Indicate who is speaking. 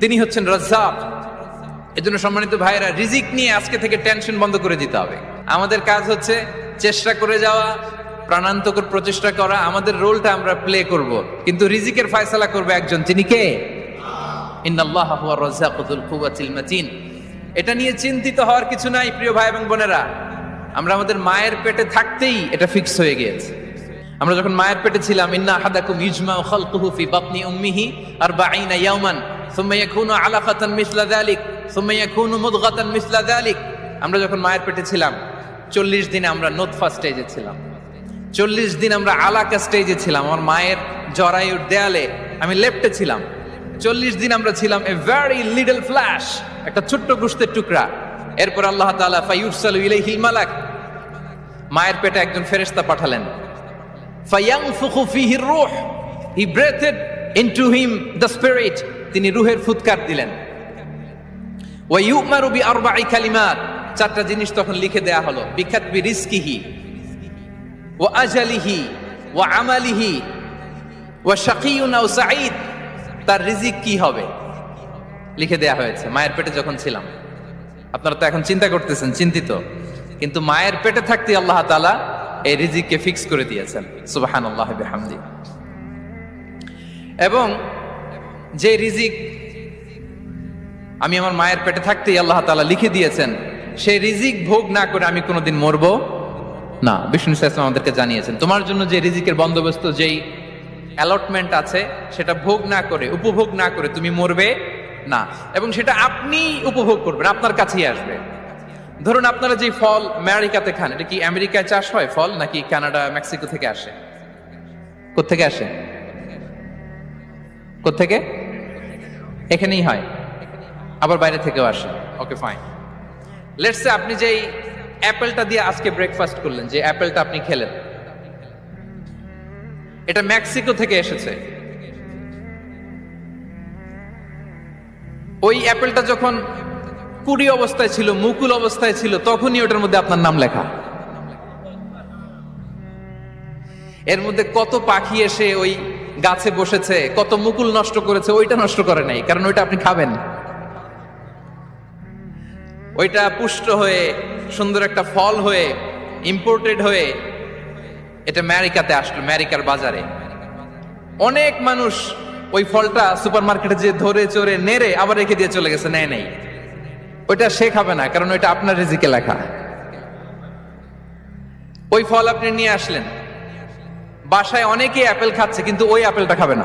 Speaker 1: তিনি হচ্ছেন রাজ্জাক। এজন্য সম্মানিত ভাইরা রিজিক নিয়ে আজকে থেকে টেনশন বন্ধ করে দিতে হবে। আমাদের কাজ হচ্ছে চেষ্টা করে যাওয়া, প্রাণান্তকর প্রচেষ্টা করা, আমাদের রোলটা আমরা প্লে করব। কিন্তু রিজিকের ফয়সালা করবে একজন, তিনি কে? এটা নিয়ে চিন্তিত হওয়ার কিছু নাই, প্রিয় ভাই এবং বোনেরা। আমরা আমাদের মায়ের পেটে থাকতেই এটা ফিক্স হয়ে গিয়েছে। আমরা যখন মায়ের পেটে ছিলাম, ইন্না আহাদাকুম ইজমা খালকুহু ফি বাতনি উম্মিহি আরবাঈনা ইয়াওমান সুম্মা ইয়াকুনু আলাকাতান মিসলা যালিক, সুম্মা ইয়াকুনু মুদগাতান মিসলা যালিক। আমরা যখন মায়ের পেটে ছিলাম, চল্লিশ দিন আমরা নোতফা স্টেজে ছিলাম। চল্লিশ দিন আমরা আলাকা স্টেজে ছিলাম। আমার মায়ের জরায়ুর দেয়ালে আমি লেফটে ছিলাম। চল্লিশ দিন আমরা ছিলাম এ ভেরি লিটল ফ্ল্যাশ একটা ছোট্ট গুস্তের টুকরা। এরপর আল্লাহ তাআলা ফায়ুরসালু ইলাইহিল মালাক, মায়ের পেটে একজন ফেরেশতা পাঠালেন। রূহ। He breathed into him the spirit তিনি রুহের ফুৎকার দিলেন। ওয়া ইউমারু বি আরবাঈ কালিমাত। চারটা জিনিস তখন লিখে দেয়া হলো। বিখাতবি রিজকিহি ওয়া আজালিহি, ওয়া আমালিহি, ওয়া শাকিয়ুন আও সাঈদ। তার রিজিক কি হবে? লিখে দেয়া হয়েছে। মায়ের পেটে যখন ছিলাম। আপনারা তো এখন চিন্তা করতেছেন, চিন্তিত। কিন্তু মায়ের পেটে থাকতে আল্লাহ তাআলা এই রিজিককে ফিক্স করে দিয়েছেন। সুবহানাল্লাহ বিহামদি। এবং যে রিজিক আমি আমার মায়ের পেটে থাকতেই আল্লাহ তাআলা লিখে দিয়েছেন, সেই রিজিক ভোগ না করে আমি কোনোদিন মরবো না। বিষ্ণু ইসলাম আমাদেরকে জানিয়েছেন, তোমার জন্য যে রিজিকের বন্দোবস্ত, যেই অ্যালটমেন্ট আছে, সেটা ভোগ না করে, উপভোগ না করে তুমি মরবে না। এবং সেটা আপনি উপভোগ করবেন, আপনার কাছেই আসবে। ধরুন আপনারা যে ফল আমেরিকাতে খান, এটা কি আমেরিকায় চাষ হয় ফল, নাকি কানাডা, মেক্সিকো থেকে আসে? কোত্থেকে আসে? কোত্থেকে? এখানেই হয়। আবার বাইরে থেকেও আসে। ওকে ফাইন লেটসে আপনি যেই অ্যাপেলটা দিয়ে আজকে ব্রেকফাস্ট করলেন, যে অ্যাপেলটা আপনি খেলেন, এটা মেক্সিকো থেকে এসেছে। ওই অ্যাপেলটা যখন কুড়ি অবস্থায় ছিল, মুকুল অবস্থায় ছিল, তখনই ওটার মধ্যে আপনার নাম লেখা। এর মধ্যে কত পাখি এসে ওই গাছে বসেছে, কত মুকুল নষ্ট করেছে, ওইটা নষ্ট করে নাই, কারণ ওইটা আপনি খাবেন। ওইটা পুষ্ট হয়ে, সুন্দর একটা ফল হয়ে ইম্পোর্টেড হয়ে, এটা আমেরিকাতে আসলো, আমেরিকার বাজারে। অনেক মানুষ ওই ফলটা সুপার মার্কেটে যে ধরে, চড়ে, নেড়ে আবার রেখে দিয়ে চলে গেছে, নেয় নেই। ওইটা সে খাবে না, কারণ ওইটা আপনার রিজিকে লেখা। ওই ফল আপনি নিয়ে আসলেন। বাসায় অনেকেই অ্যাপেল খাচ্ছে, কিন্তু ওই অ্যাপেলটা খাবে না।